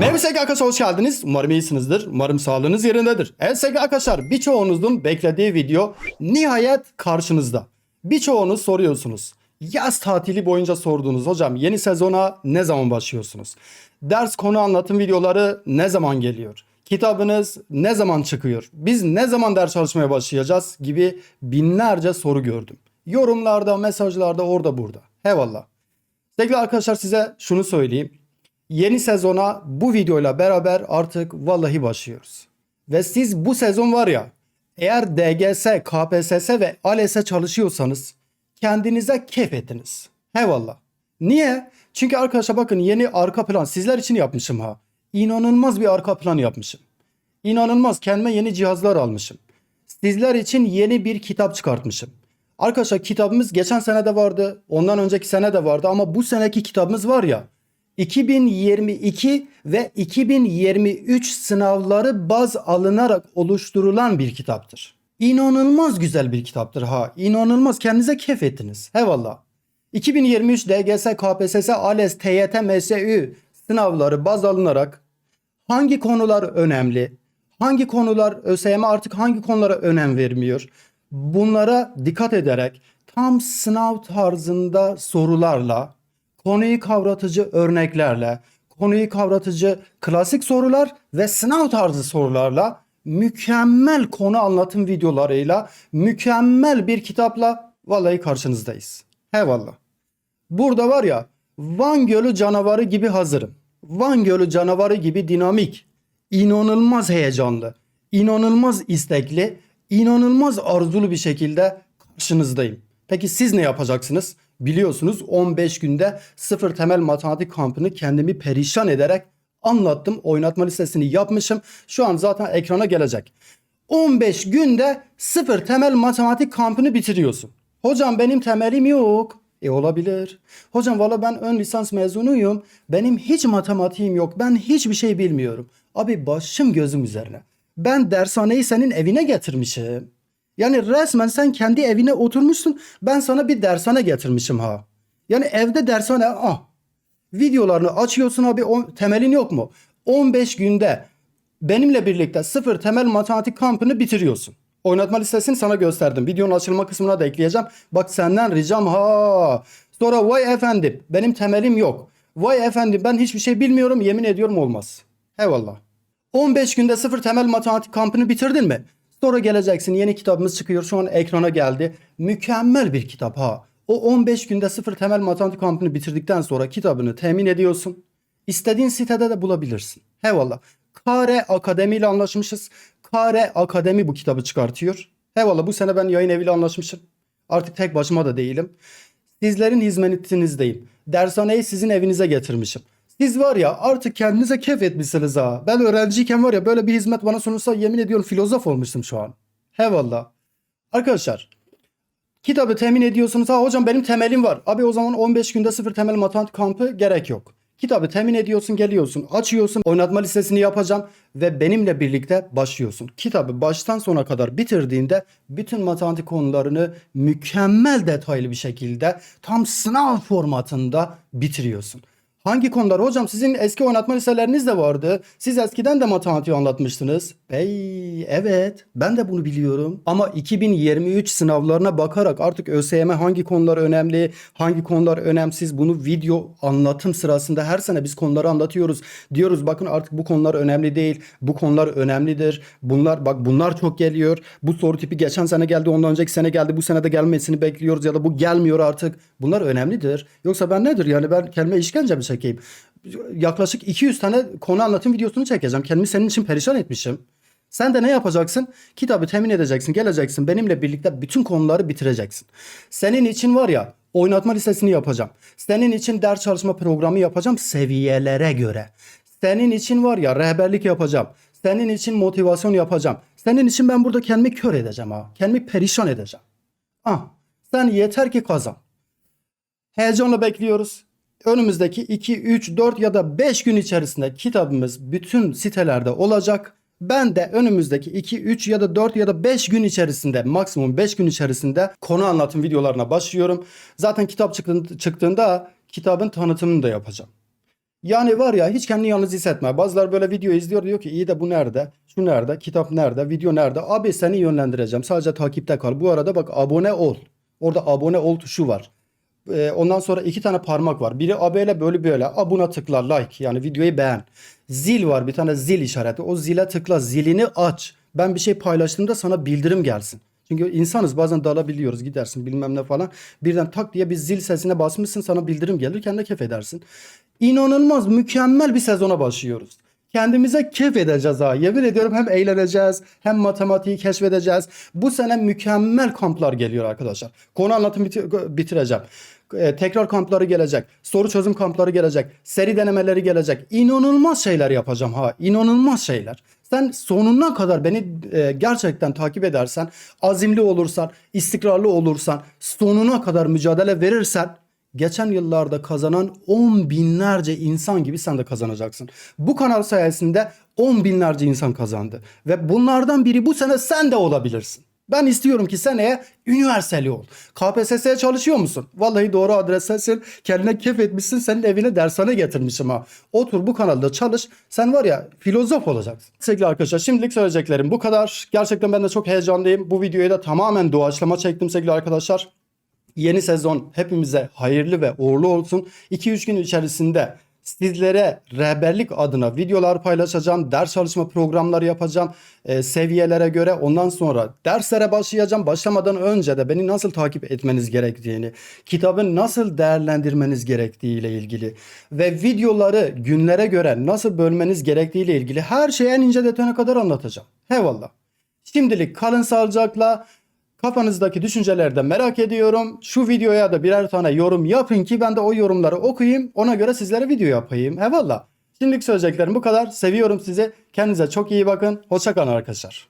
Sevgili arkadaşlar hoş geldiniz. Umarım iyisinizdir. Umarım sağlığınız yerindedir. Evet sevgili arkadaşlar birçoğunuzun beklediği video nihayet karşınızda. Birçoğunuz soruyorsunuz. Yaz tatili boyunca sorduğunuz hocam yeni sezona ne zaman başlıyorsunuz? Ders konu anlatım videoları ne zaman geliyor? Kitabınız ne zaman çıkıyor? Biz ne zaman ders çalışmaya başlayacağız gibi binlerce soru gördüm. Yorumlarda, mesajlarda, orada burada. Eyvallah. Sevgili arkadaşlar size şunu söyleyeyim. Yeni sezona bu videoyla beraber artık vallahi başlıyoruz. Ve siz bu sezon var ya eğer DGS, KPSS ve ALES'e çalışıyorsanız kendinize keyif ettiniz. Eyvallah. Niye? Çünkü arkadaşlar bakın yeni arka plan sizler için yapmışım ha. İnanılmaz bir arka plan yapmışım. İnanılmaz kendime yeni cihazlar almışım. Sizler için yeni bir kitap çıkartmışım. Arkadaşlar kitabımız geçen sene de vardı. Ondan önceki sene de vardı ama bu seneki kitabımız var ya 2022 ve 2023 sınavları baz alınarak oluşturulan bir kitaptır. İnanılmaz güzel bir kitaptır ha. İnanılmaz kendinize keyif ettiniz. Eyvallah. 2023 DGS, KPSS, ALES, TYT, MSÜ sınavları baz alınarak hangi konular önemli? Hangi konular ÖSYM artık hangi konulara önem vermiyor? Bunlara dikkat ederek tam sınav tarzında sorularla, konuyu kavratıcı örneklerle, konuyu kavratıcı klasik sorular ve sınav tarzı sorularla mükemmel konu anlatım videolarıyla, mükemmel bir kitapla vallahi karşınızdayız. Eyvallah. Burada var ya Van Gölü canavarı gibi hazırım. Van Gölü canavarı gibi dinamik, inanılmaz heyecanlı, inanılmaz istekli, inanılmaz arzulu bir şekilde karşınızdayım. Peki siz ne yapacaksınız? Biliyorsunuz 15 günde sıfır temel matematik kampını kendimi perişan ederek anlattım. Oynatma listesini yapmışım. Şu an zaten ekrana gelecek. 15 günde sıfır temel matematik kampını bitiriyorsun. Hocam benim temelim yok. E olabilir. Hocam valla ben ön lisans mezunuyum. Benim hiç matematiğim yok. Ben hiçbir şey bilmiyorum. Abi başım gözüm üzerine. Ben dershaneyi senin evine getirmişim. Yani resmen sen kendi evine oturmuşsun. Ben sana bir dershane getirmişim ha. Yani evde dershane ah. Videolarını açıyorsun abi o, temelin yok mu? 15 günde benimle birlikte sıfır temel matematik kampını bitiriyorsun. Oynatma listesini sana gösterdim. Videonun açılma kısmına da ekleyeceğim. Bak senden ricam ha. Sonra vay efendim benim temelim yok. Vay efendim ben hiçbir şey bilmiyorum yemin ediyorum olmaz. Eyvallah. 15 günde sıfır temel matematik kampını bitirdin mi? Sonra geleceksin yeni kitabımız çıkıyor şu an ekrana geldi. Mükemmel bir kitap ha. O 15 günde sıfır temel matematik kampını bitirdikten sonra kitabını temin ediyorsun. İstediğin sitede de bulabilirsin. Eyvallah. Kare Akademi ile anlaşmışız. Kare Akademi bu kitabı çıkartıyor. Eyvallah bu sene ben yayın eviyle anlaşmışım. Artık tek başıma da değilim. Sizlerin hizmetinizdeyim. Dershaneyi sizin evinize getirmişim. Siz var ya artık kendinize keyif etmişsiniz ha. Ben öğrenciyken var ya böyle bir hizmet bana sunulsa yemin ediyorum filozof olmuştum şu an. Eyvallah. Arkadaşlar kitabı temin ediyorsunuz. Ha hocam benim temelim var. Abi o zaman 15 günde sıfır temel matematik kampı gerek yok. Kitabı temin ediyorsun, geliyorsun, açıyorsun, oynatma listesini yapacağım ve benimle birlikte başlıyorsun. Kitabı baştan sona kadar bitirdiğinde bütün matematik konularını mükemmel detaylı bir şekilde tam sınav formatında bitiriyorsun. Hangi konular? Hocam sizin eski oynatma listeleriniz de vardı. Siz eskiden de matematiği anlatmıştınız. Bey evet ben de bunu biliyorum. Ama 2023 sınavlarına bakarak artık ÖSYM hangi konular önemli, hangi konular önemsiz bunu video anlatım sırasında her sene biz konuları anlatıyoruz. Diyoruz bakın artık bu konular önemli değil. Bu konular önemlidir. Bunlar bak bunlar çok geliyor. Bu soru tipi geçen sene geldi, ondan önceki sene geldi. Bu sene de gelmesini bekliyoruz ya da bu gelmiyor artık. Bunlar önemlidir. Yoksa ben nedir yani ben kelime işkence mi çekeyim? Yaklaşık 200 tane konu anlatım videosunu çekeceğim. Kendimi senin için perişan etmişim. Sen de ne yapacaksın? Kitabı temin edeceksin, geleceksin. Benimle birlikte bütün konuları bitireceksin. Senin için var ya oynatma listesini yapacağım. Senin için ders çalışma programı yapacağım seviyelere göre. Senin için var ya rehberlik yapacağım. Senin için motivasyon yapacağım. Senin için ben burada kendimi kör edeceğim ha. Kendimi perişan edeceğim. Ah, sen yeter ki kazan. Heyecanla bekliyoruz. Önümüzdeki 2, 3, 4 ya da 5 gün içerisinde kitabımız bütün sitelerde olacak. Ben de önümüzdeki 2, 3 ya da 4 ya da 5 gün içerisinde maksimum 5 gün içerisinde konu anlatım videolarına başlıyorum. Zaten kitap çıktığında, kitabın tanıtımını da yapacağım. Yani var ya hiç kendini yalnız hissetme. Bazıları böyle video izliyor diyor ki iyi de bu nerede? Şu nerede? Kitap nerede? Video nerede? Abi seni yönlendireceğim. Sadece takipte kal. Bu arada bak abone ol. Orada abone ol tuşu var. Ee, ondan sonra iki tane parmak var. Biri abone böyle böyle. A buna tıkla like yani videoyu beğen. Zil var bir tane zil işareti. O zile tıkla zilini aç. Ben bir şey paylaştığımda sana bildirim gelsin. Çünkü insanız bazen dalabiliyoruz gidersin bilmem ne falan. Birden tak diye bir zil sesine basmışsın sana bildirim gelir kendine keyif edersin. İnanılmaz mükemmel bir sezona başlıyoruz. Kendimize keyif edeceğiz ha. Yemin ediyorum hem eğleneceğiz hem matematiği keşfedeceğiz. Bu sene mükemmel kamplar geliyor arkadaşlar. Konu anlatım biti- bitireceğim. Ee, tekrar kampları gelecek. Soru çözüm kampları gelecek. Seri denemeleri gelecek. İnanılmaz şeyler yapacağım ha. İnanılmaz şeyler. Sen sonuna kadar beni e, gerçekten takip edersen, azimli olursan, istikrarlı olursan, sonuna kadar mücadele verirsen geçen yıllarda kazanan 10 binlerce insan gibi sen de kazanacaksın. Bu kanal sayesinde 10 binlerce insan kazandı. Ve bunlardan biri bu sene sen de olabilirsin. Ben istiyorum ki seneye üniversiteli ol. KPSS'ye çalışıyor musun? Vallahi doğru adrestesin. Kendine keyif etmişsin. Senin evine dershane getirmişim ha. Otur bu kanalda çalış. Sen var ya filozof olacaksın. Sevgili arkadaşlar şimdilik söyleyeceklerim bu kadar. Gerçekten ben de çok heyecanlıyım. Bu videoyu da tamamen doğaçlama çektim sevgili arkadaşlar. Yeni sezon hepimize hayırlı ve uğurlu olsun. 2-3 gün içerisinde sizlere rehberlik adına videolar paylaşacağım. Ders çalışma programları yapacağım. e, seviyelere göre ondan sonra derslere başlayacağım. Başlamadan önce de beni nasıl takip etmeniz gerektiğini, kitabı nasıl değerlendirmeniz gerektiği ile ilgili ve videoları günlere göre nasıl bölmeniz gerektiği ile ilgili her şeyi en ince detayına kadar anlatacağım. Eyvallah. Şimdilik kalın sağlıcakla. Kafanızdaki düşünceleri de merak ediyorum. Şu videoya da birer tane yorum yapın ki ben de o yorumları okuyayım. Ona göre sizlere video yapayım. Eyvallah. Şimdilik söyleyeceklerim bu kadar. Seviyorum sizi. Kendinize çok iyi bakın. Hoşçakalın arkadaşlar.